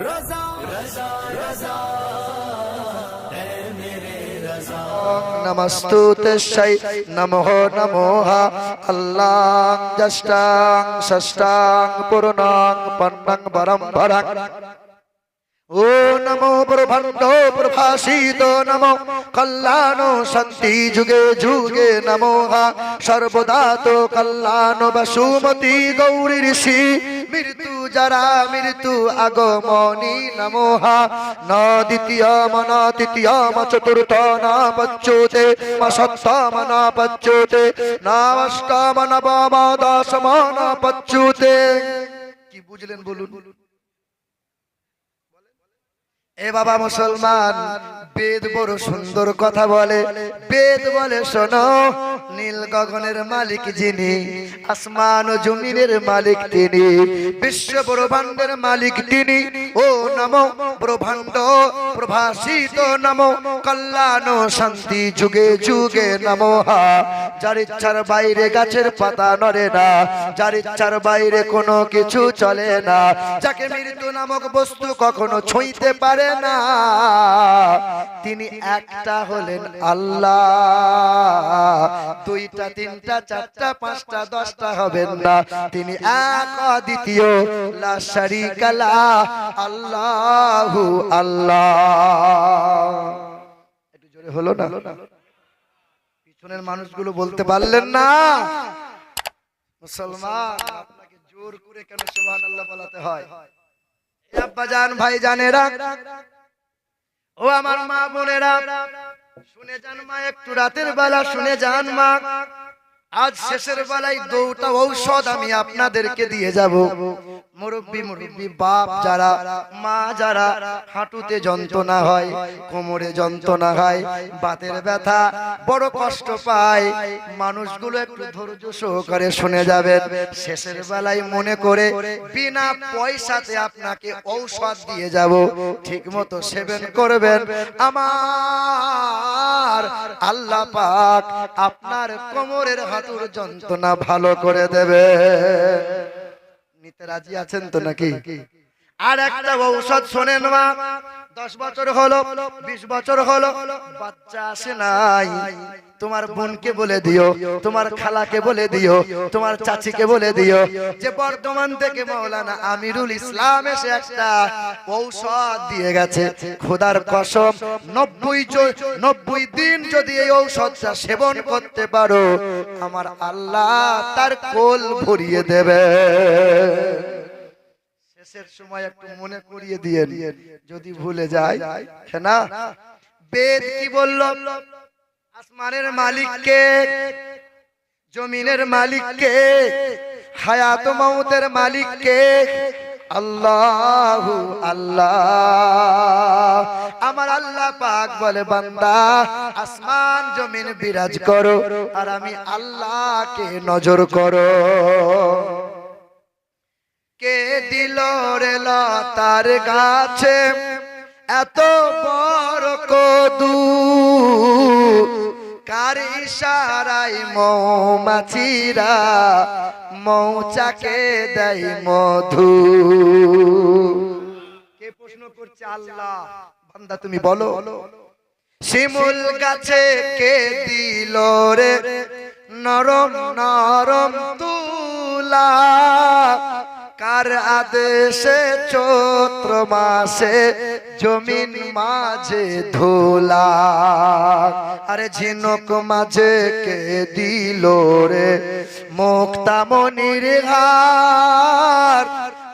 রাজা রাজা রাজা নমস্তুতশাই নমঃ নমোহ আল্লাং জষ্টাং ষষ্ঠাং পূর্ণাং পন্নং বরং ভরং ও নমো প্রভণ্ড প্রভাসিত নমো কল্যাণ সন্তি যুগে যুগে নমো সর্বদা তো কল্যাণ বসুমতি গৌরী ঋষি মৃত্যু যারা মৃত্যু আগমনি নমোহা। ন দ্বিতীয় মন তৃতীয় ম, চতুর্থ না পচ্যুতে ম সপ্তম না পচ্যুতে নষ্টম নবম, দশম, ন পচ্যুতে কি বুঝলেন বলুন? এ বাবা মুসলমান, বেদ বড় সুন্দর কথা বলে। বেদ বলে, শোনো, নীল গগনের মালিক যিনি, আসমান ও জমিনের মালিক তিনি, বিশ্ব ব্রহ্মাণ্ডের মালিক তিনি, ও নম, ব্রহ্মাণ্ড প্রভাসিত নম, কল্যাণ শান্তি যুগে যুগে নম, হা। যার ইচ্ছার বাইরে গাছের পাতা নড়ে না, যার ইচ্ছার বাইরে কোনো কিছু চলে না। যাকে মৃত্যু নামক বস্তু কখনো ছুঁইতে পারে না। তিনি একটা হলেন আল্লাহ। দুইটা, তিনটা, চারটা, পাঁচটা, দশটা হবেন না। তিনি এক দ্বিতীয় লা আল্লাহু হলো না? পিছনের মানুষগুলো বলতে পারলেন না। মুসলমান, আপনাকে জোর করে কেন বলাতে হয়? আব্বাজান ভাই জানেরা ও আমার মা বোনেরা, শুনে যান মা, একটু রাতের বেলা শুনে যান মা। আজ শেষের বেলায় দৌটা ঔষধ আমি আপনাদেরকে দিয়ে যাব। মুরব্বী মুরব্বী বাপ যারা মা যারা হাঁটুতে যন্ত্রণা হয় কোমরে যন্ত্রণা হয় বাতের ব্যথা বড় কষ্ট পায়। মানুষগুলো একটু ধৈর্য সহকারে শুনে যাবেন। শেষের বেলায় মনে করে বিনা পয়সাতে আপনাকে ঔষধ দিয়ে যাব। ঠিক মতো সেবন করবেন। আমার আল্লাহ পাক আপনার কোমরের হাঁটুর যন্ত্রণা ভালো করে দেবে। নিতে রাজি আছেন তো নাকি? আর একটা ঔষধ শোনেন মা। দশ বছর হলো, বিশ বছর হলো, বাচ্চা আসে নাই। তোমার বোনকে বলে দিও, তোমার খালাকে বলে দিও, তোমার চাচিকে বলে দিও। যে বর্তমান থেকে মৌলানা আমিরুল ইসলাম এসে একটা ঔষধ দিয়ে গেছে। খোদার কসম, নব্বই নব্বই দিন যদি এই ঔষধটা সেবন করতে পারো, আমার আল্লাহ তার কোল ভরিয়ে দেবে। শেষের সময় একটু মনে করিয়ে দিয়ে যদি ভুলে যায় না বেদ কি বলল? আসমানের মালিককে, জমিনের মালিককে, হায়াত মৌতের মালিককে। আল্লাহ আল্লাহ। আমার আল্লাহ পাক বলে, বান্দা, আসমান, জমিন বিরাজ করো আর আমি আল্লাহকে নজর করো। কে দিল রে লতার গাছে? এত বড় কদু। কার ইশারাই মৌমাছিরা মৌচাকে দেয় মধু? কে প্রশ্ন করছে আল্লাহ? বান্দা, তুমি বলো। শিমুল গাছে কে দিল রে নরম নরম তুলা? কার আদেশে চৈত্র মাসে জমিন মাঝে ধুলা। আরে ঝিনুক মাঝে কে দিল রে মুক্তামনির হার?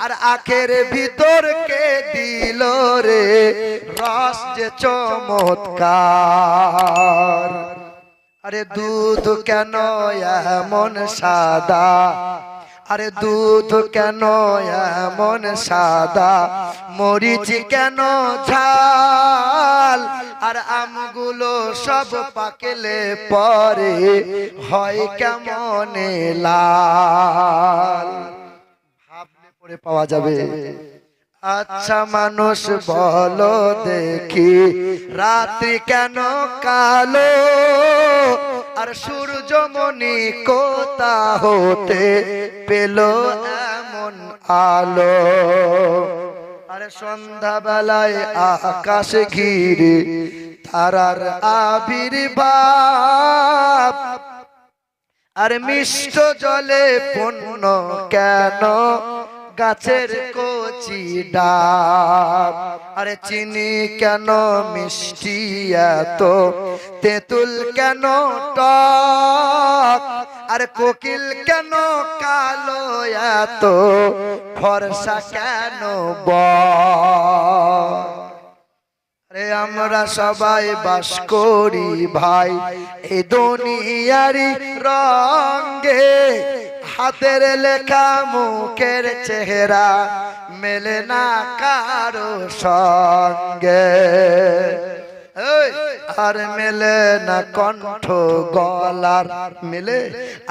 আর আখের ভিতর কে দিল রে রস যে চমৎকার? আরে দুধ কেন এমন সাদা? আরে দুধ কেন এমন সাদা? মরিচ কেন ঝাল? আর আমগুলো সব পাকেলে পরে হয় কেমন লাল? ভাবলে পরে পাওয়া যাবে। আচ্ছা মানুষ বলো দেখি, রাত্রি কেন কালো? আর সূর্যমণি কোথা হতে পেল এমন আলো? আরে সন্ধ্যাবেলায় আকাশ ঘিরে তারার আবির্ভাব। আর মিষ্ট জলে পূর্ণ কেন? গাছের কচি ডাব। আরে চিনি কেন মিষ্টি এত? তেঁতুল কেন টক? আরে কোকিল কেন কালো এত? ফর্সা কেন ব আরে আমরা সবাই বাস করি ভাই। এই দুনিয়ারি রঙ্গে হাতের লেখা মুখের চেহারা মেলে না কারও সঙ্গে। আর মেলে না কণ্ঠ গলার মেলে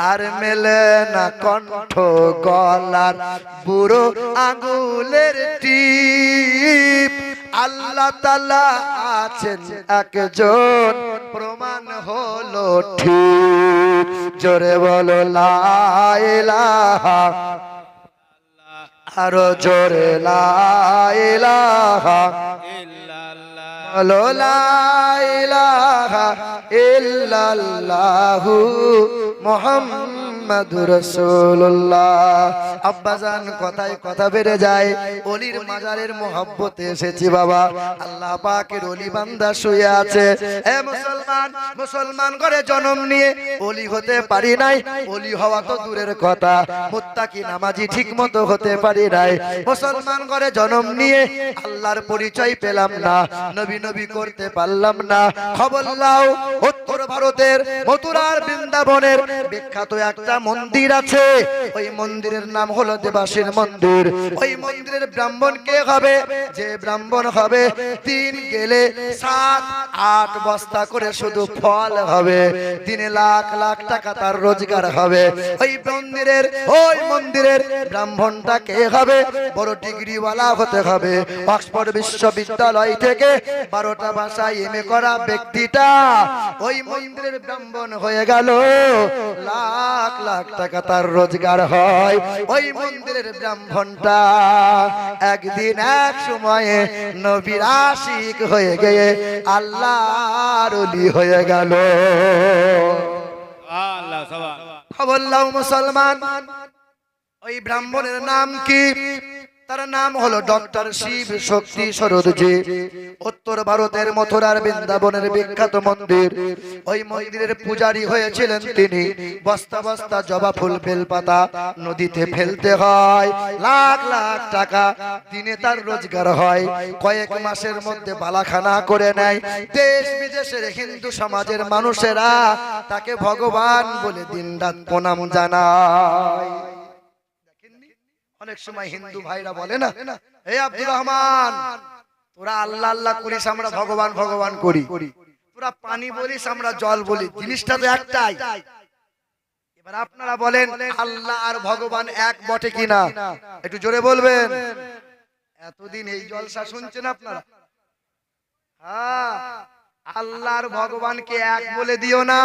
আর মেলে না কণ্ঠ গলার বুড়ো আঙুলের টিপ। আল্লাহ তালা আছেন একজন প্রমাণ হলো ঠিক। জোরে বলো লাইলাহা আরও জোরে লাইলাহা বলো লাইলাহা ইল্লাল্লাহু মুহাম্মাদুর কথা মুসলমান করে জন্ম নিয়ে অলি হতে পারি নাই, অলি হওয়া তো দূরের কথা। নামাজি ঠিক মতো হতে পারি নাই। মুসলমান করে জন্ম নিয়ে আল্লাহর পরিচয় পেলাম না, নবী নবী করতে পারলাম না। খবর লাও, উত্তর ভারতের মথুরার বৃন্দাবনের বিখ্যাত একটা মন্দির আছে। ওই মন্দিরের নাম হলো দেবাসীর মন্দির। ওই মন্দিরের ব্রাহ্মণ কে হবে? যে ব্রাহ্মণ হবে, তিন গেলে সাত, আট বস্তা করে শুধু ফল হবে। তিনে লাখ লাখ টাকা তার রোজগার হবে। ওই মন্দিরের ওই মন্দিরের ব্রাহ্মণটা কে হবে? বড় ডিগ্রিওয়ালা হতে হবে। অক্সফোর্ড বিশ্ববিদ্যালয় থেকে বারোটা ভাষায় এম করা ব্যক্তিটা ওই মন্দিরের ব্রাহ্মণ হয়ে গেল। লাখ লাখ টাকা তার রোজগার হয়। ওই মন্দিরের ব্রাহ্মণটা একদিন এক সময়ে নবীর আশিক হয়ে গিয়ে আল্লাহর অলি হয়ে গেল। খবর লাও মুসলমান। ওই ব্রাহ্মণের নাম কি? তার নাম হলো ডক্টর শিব শক্তি সরোদজি উত্তর ভারতের মথুরার বৃন্দাবনের বিখ্যাত মন্দির। ওই মন্দিরের পূজারী হয়েছিলেন তিনি। বস্তা বস্তা জবা ফুল, বেলপাতা নদীতে ফেলতে হয়। লাখ লাখ টাকা দিনে তার রোজগার হয়। কয়েক মাসের মধ্যে বালাখানা করে নেয়। দেশ বিদেশের হিন্দু সমাজের মানুষেরা তাকে ভগবান বলে দিন রাত প্রণাম জানায়? অনেক সময় হিন্দু ভাইরা বলে না হে আব্দুর রহমান তোরা আল্লাহ আল্লাহ করিস আমরা ভগবান ভগবান করি। তোরা পানি বলিস আমরা জল বলি জিনিসটা তো একটাই। এবার আপনারা বলেন আল্লাহ আর ভগবান এক বটে কিনা? একটু জোরে বলবেন। এতদিন এই জলসা শুনছেন আপনারা? হ্যাঁ আল্লাহর ভগবানকে এক বলে দিও না।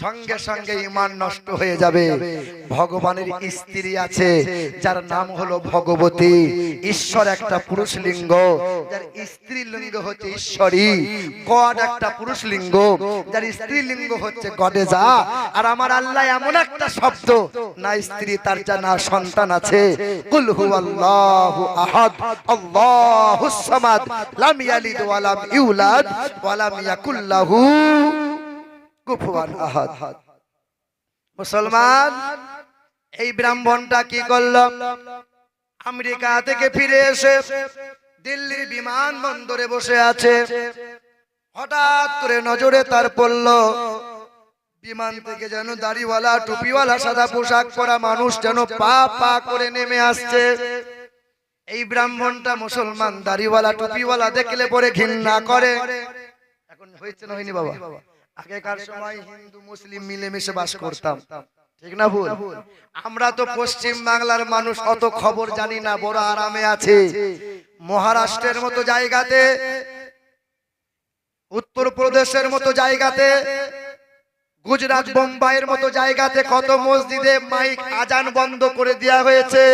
সঙ্গে সঙ্গে ইমান নষ্ট হয়ে যাবে। ভগবানের স্ত্রী আছে যার নাম হলো ভগবতী। ঈশ্বর একটা পুরুষ লিঙ্গ। যার স্ত্রী লিঙ্গ হচ্ছে ঈশ্বরী। গড একটা পুরুষ লিঙ্গ। যার স্ত্রী লিঙ্গ হচ্ছে গডেজা। আর আমার আল্লাহ এমন একটা শব্দ। না স্ত্রী তার যা না সন্তান আছে। কুল হুয়াল্লাহু আহাদ। আল্লাহুস সামাদ। লাম ইয়ালিদ ওয়া লাম ইউলাদ। ওয়া কুফুয়ান আহাদ মুসলমান এই ব্রাহ্মণটা কি করল? আমেরিকা থেকে ফিরে এসে দিল্লির বিমানবন্দরে বসে আছে। হঠাৎ করে নজরে তার পড়ল বিমান থেকে যেন দাড়িওয়ালা টুপিওয়ালা সাদা পোশাক পরা মানুষ যেন পা পা করে নেমে আসছে। এই ব্রাহ্মণটা মুসলমান দাড়িওয়ালা টুপিওয়ালা দেখলে পরে ঘৃণা করে। হয়েছে না হয়নি বাবা? আগেকার সময় হিন্দু মুসলিম মিলেমিশে বাস করতাম। ঠিক না ভুল? আমরা তো পশ্চিম বাংলার মানুষ অত খবর জানি না বড় আরামে আছে। মহারাষ্ট্রের মতো জায়গাতে উত্তর প্রদেশের মতো জায়গাতে গুজরাট বোম্বাইয়ের মতো জায়গাতে কত মসজিদে মাইক আজান বন্ধ করে দেওয়া হয়েছে।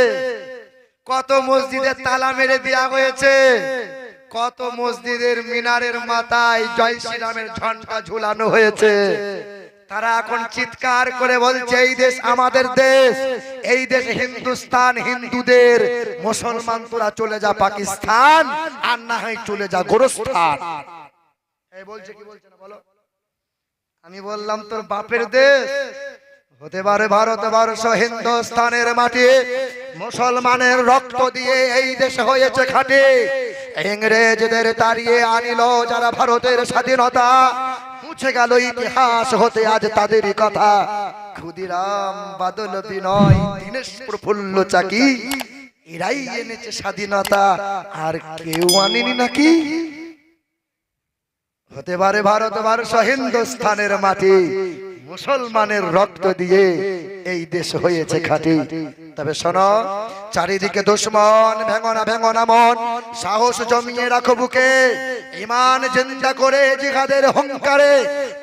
কত মসজিদে তালা মেরে দেওয়া হয়েছে। কত মসজিদের মিনারের মাথায় জয় শ্রীরামের ঝন্ডা ঝুলানো হয়েছে। তারা এখন চিৎকার করে বলছে এই দেশ আমাদের দেশ। এই দেশ হিন্দুস্তান হিন্দুদের মুসলমান তোরা চলে যা পাকিস্তান আর না হয় চলে যা গোরস্থান। এই বলছে কি বলছে না বলো? আমি বললাম তোর বাপের দেশ? হতে পারে ভারতবর্ষ হিন্দুস্তানের মাটি। মুসলমানের রক্ত দিয়ে এই দেশ হয়েছে খাঁটি। ইংরেজদের তাড়িয়ে আনিল যারা ভারতের স্বাধীনতা। মুছে গেল ইতিহাস হতে আজ তাদেরই কথা। ক্ষুদিরাম বাদল বিনয় দীনেশ প্রফুল্ল চাকি, এরাই এনেছে স্বাধীনতা। আর কেউ আনেনি নাকি? হতে পারে ভারতবর্ষ হিন্দুস্থানের মাটি। মুসলমানের রক্ত দিয়ে এই দেশ হয়েছে খাঁটি। তবে শোনো, চারিদিকে দুশ্মন, ভেঙনা ভেঙনা মন, সাহস জমিয়ে রাখো বুকে। ইমান জিন্দা করে জিহাদের হংকারে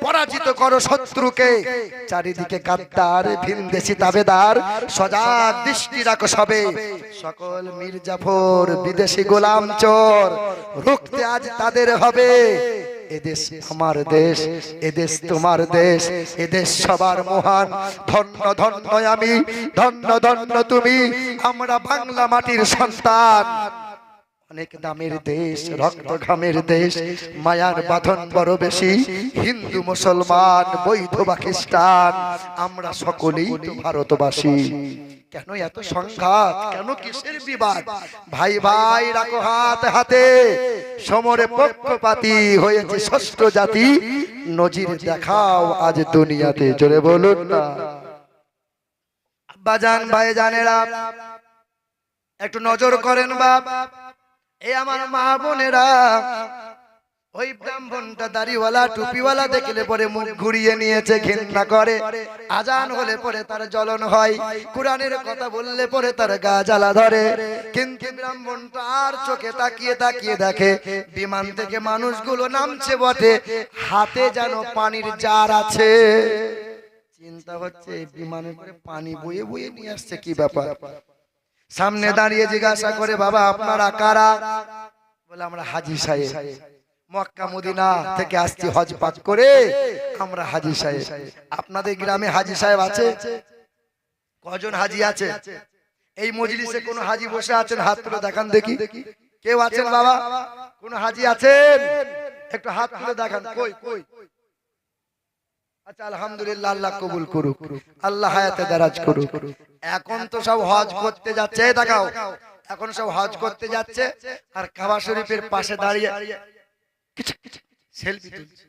পরাজিত করো শত্রুকে। চারিদিকে গাদ্দার ভিনদেশি তাবেদার, সজাগ দৃষ্টি রাখো সবে। সকল মির্জাফর বিদেশি গোলাম চোর, রুখতে আজ তাদের হবে। এদেশ আমার দেশ, এদেশ তোমার দেশ, এদেশ সবার মহান। ধন্য ধন্য আমি, ধন্য ধন্য তুমি, আমরা বাংলা মাটির সন্তান। অনেক দামের দেশ রক্ত ঘামের দেশ, মায়ার বাঁধন বড় বেশি, হিন্দু, মুসলমান, বৈধ খ্রিস্টান, আমরা সকলেই ভারতবাসী। কেন এত সংঘাত? কেন কিসের বিবাদ? ভাই ভাই রাখো হাত হাতে সমরে পক্ষপাতি হয়েছে ষষ্ঠ জাতি। নজির দেখাও আজ দুনিয়াতে। জোরে বলুন না। বাজান ভাই জানেরা একটু নজর করেন বাপ। এই আমার মা বোনেরা। ওই ব্রাহ্মণটা দাড়িওয়ালা, টুপিওয়ালা দেখলে পরে মুখ ঘুরিয়ে নিয়েছে ঘৃণা করে। আজান হলে পরে তার জ্বলন হয়। কোরআনের কথা বললে পরে তার গা জ্বালা ধরে। কিন্তু ব্রাহ্মণটা আর চোখে তাকিয়ে তাকিয়ে দেখে, বিমান থেকে মানুষগুলো নামছে বটে। হাতে যেন পানির জার আছে। চিন্তা হচ্ছে বিমানের করে পানি বয়ে বয়ে নিয়ে আসছে কি ব্যাপার? সামনে দাঁড়িয়ে জিজ্ঞাসা করে, বাবা, আপনারা কারা? বলে, আমরা হাজি সাহেব। মক্কা মদিনা থেকে আসছি হজ পাক করে আমরা হাজি সাহেব। আপনাদের গ্রামে হাজি সাহেব আছে? কজন হাজি আছে? এই মজলিসে কোন হাজি বসে আছেন? হাত তুলে দেখান দেখি। কেউ আছেন বাবা? কোন হাজি আছেন? একটু হাত তুলে দেখান। কই কই? আচ্ছা আলহামদুলিল্লাহ আল্লাহ কবুল করুক। আল্লাহ হায়াতে দারাজ করুক। এখন তো সব হজ করতে যাচ্ছে দেখাও। এখন সব হজ করতে যাচ্ছে আর কাবা শরীফের পাশে দাঁড়িয়ে সেলফি তুলছে।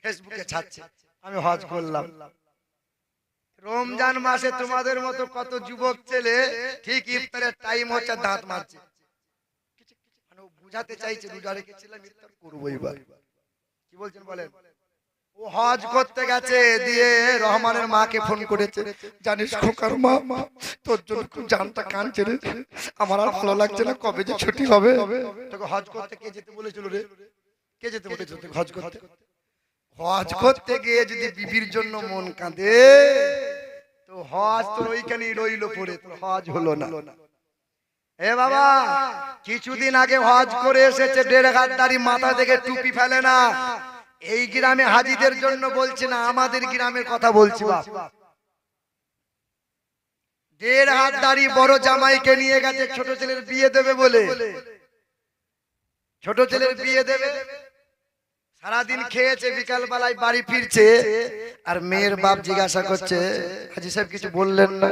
ফেসবুকে ছাড়ছে। আমি হজ করলাম। রমজান মাসে তোমাদের মতো কত যুবক ছেলে ঠিক ইফতারের টাইম হচ্ছে দাঁত মারছে মানে ও বুঝাতে চাইছে রোজা রেখেছিলাম ইফতার করব এবার। কি বলছেন বলেন? ও হজ করতে গেছে দিয়ে রহমানের মাকে ফোন করেছে। জানিস খোকার মা মা তোর জন্য খুব জানটা কানছে রে আমার আর ভালো লাগছে না কবে যে ছুটি হবে। তোকে হজ করতে কে যেতে বলেছিল রে? কে যেতে বলেছিল তোকে হজ করতে? হজ করতে গিয়ে যদি বিবির জন্য মন কাঁদে তো হজ তোর ওইখানেই রইল পড়ে তোর হজ হলো না। এ বাবা কিছুদিন আগে হজ করে এসেছে দেড় হাত দাড়ি মাথা থেকে টুপি ফেলে না। এই গ্রামে হাজিদের জন্য বলছি না আমাদের গ্রামের কথা বলছি দেড় হাত দাড়ি বড় জামাইকে নিয়ে গেছে ছোট ছেলের বিয়ে দেবে বলে। ছোট ছেলের বিয়ে দেবে। সারাদিন খেয়েছে বিকাল বেলায় বাড়ি ফিরছে আর মেয়ের বাপ জিজ্ঞাসা করছে হাজি সাহেব কিছু বললেন না?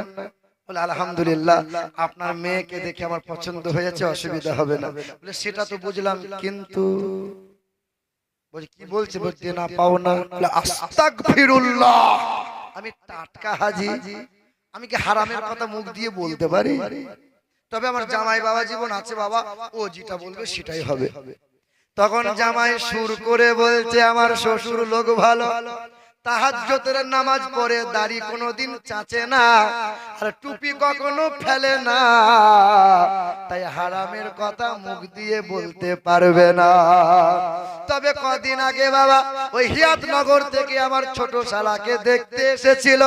বলে আলহামদুলিল্লাহ আপনার মেয়েকে দেখে আমার পছন্দ হয়েছে অসুবিধা হবে না। বলে সেটা তো বুঝলাম কিন্তু কি বলছে বলতে না পাও না? আস্তাগফিরুল্লাহ আমি টাটকা হাজি। আমি কি হারামের কথা মুখ দিয়ে বলতে পারি? তবে আমার জামাই বাবা জীবন আছে বাবা ও যেটা বলবে সেটাই হবে। তখন জামাই সুর করে বলছে আমার শ্বশুর লোক ভালো। তাহাজ্জতের নামাজ পড়ে দাড়ি কোনোদিন চাচে না। আর টুপি কখনো ফেলে না। তাই হারামের কথা মুখ দিয়ে বলতে পারবে না। তবে কদিন আগে বাবা ওই হিয়াতনগর থেকে আমার ছোট শালাকে দেখতে এসেছিল।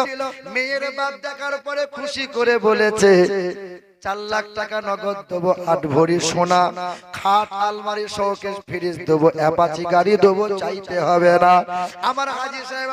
মেয়ের বাপ দেখার পরে খুশি করে বলেছে চার লাখ টাকা নগদ দেবো, আট ভরি সোনা, খাট, আলমারি, শোকেস, ফ্রিজ দেবো, অ্যাপাচি গাড়ি দেবো, চাইতে হবে না। আমার হাজি সাহেব